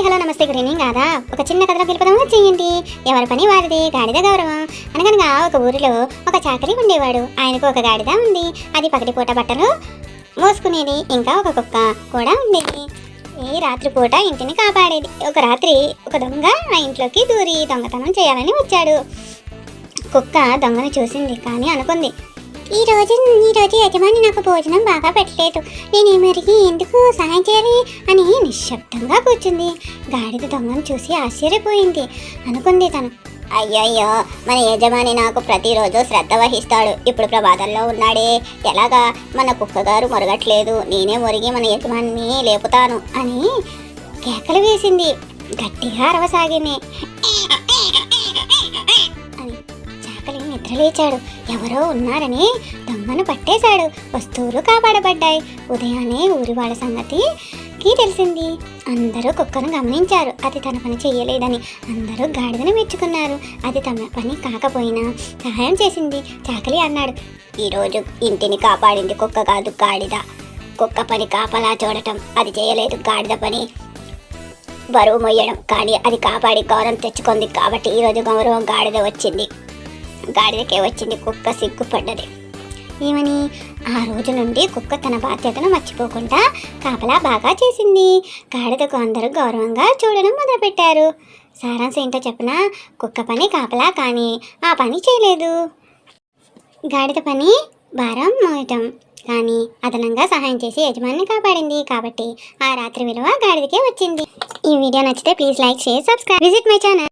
Hi hello నమస్తే good evening కాదా ఒక చిన్న కథలో పిలుపుదామా చేయండి. ఎవరి పని వారిది గాడిద గౌరవం. అనగనగా ఒక ఊరిలో ఒక చాకరీ ఉండేవాడు. ఆయనకు ఒక గాడిద ఉంది. అది పగటిపూట బట్టలు మోసుకునేది. ఇంకా ఒక కుక్క కూడా ఉండేది. ఈ రాత్రిపూట ఇంటిని కాపాడేది. ఒక రాత్రి ఒక దొంగ ఆ ఇంట్లోకి దూరి దొంగతనం చేయాలని వచ్చాడు. కుక్క దొంగను చూసింది కానీ అనుకుంది ఈ రోజు ఈ రోజు యజమాని నాకు భోజనం బాగా పెట్టలేదు. నేను మరికి ఎందుకు సహాయం చేయాలి అని నిశ్శబ్దంగా కూర్చుంది. గాడిద దొంగను చూసి ఆశ్చర్యపోయింది. అనుకుంది తను అయ్యయ్యో మన యజమాని నాకు ప్రతిరోజు శ్రద్ధ వహిస్తాడు. ఇప్పుడు ప్రమాదంలో ఉన్నాడే. ఎలాగా? మన కుక్కగారు మొరగట్లేదు. నేనే మొరిగి మన యజమాని లేపుతాను అని కేకలు వేసింది. గట్టిగా అరవసాగింది. నిద్రలేచాడు ఎవరో ఉన్నారని దొంగను పట్టేశాడు. వస్తువులు కాపాడబడ్డాయి. ఉదయాన్నే ఊరి వాళ్ళ సంగతికి తెలిసింది. అందరూ కుక్కను గమనించారు. అది తన పని చేయలేదని అందరూ గాడిదను మెచ్చుకున్నారు. అది తమ పని కాకపోయినా సహాయం చేసింది. చాకలి అన్నాడు. ఈరోజు ఇంటిని కాపాడింది కుక్క కాదు గాడిద. కుక్క పని కాపలా చూడటం అది చేయలేదు గాడిద పని. బరువు మొయ్యడం కానీ అది కాపాడి గౌరవం తెచ్చుకుంది కాబట్టి ఈరోజు గౌరవం గాడిద వచ్చింది. గాడిదకే వచ్చింది కుక్క సిగ్గుపడ్డది. ఏమని? ఆ రోజు నుండి కుక్క తన బాధ్యతను మర్చిపోకుండా కాపలా బాగా చేసింది. గాడిదకు అందరూ గౌరవంగా చూడడం మొదలుపెట్టారు. సారాంశం ఏంటో చెప్పినా? కుక్క పని కాపలా కానీ ఆ పని చేయలేదు. గాడిద పని భారం మోయటం. కానీ అదనంగా సహాయం చేసి యజమాని కాపాడింది. కాబట్టి ఆ రాత్రి విలువ గాడిదకే వచ్చింది. ఈ వీడియో నచ్చితే please like share subscribe. Visit my channel.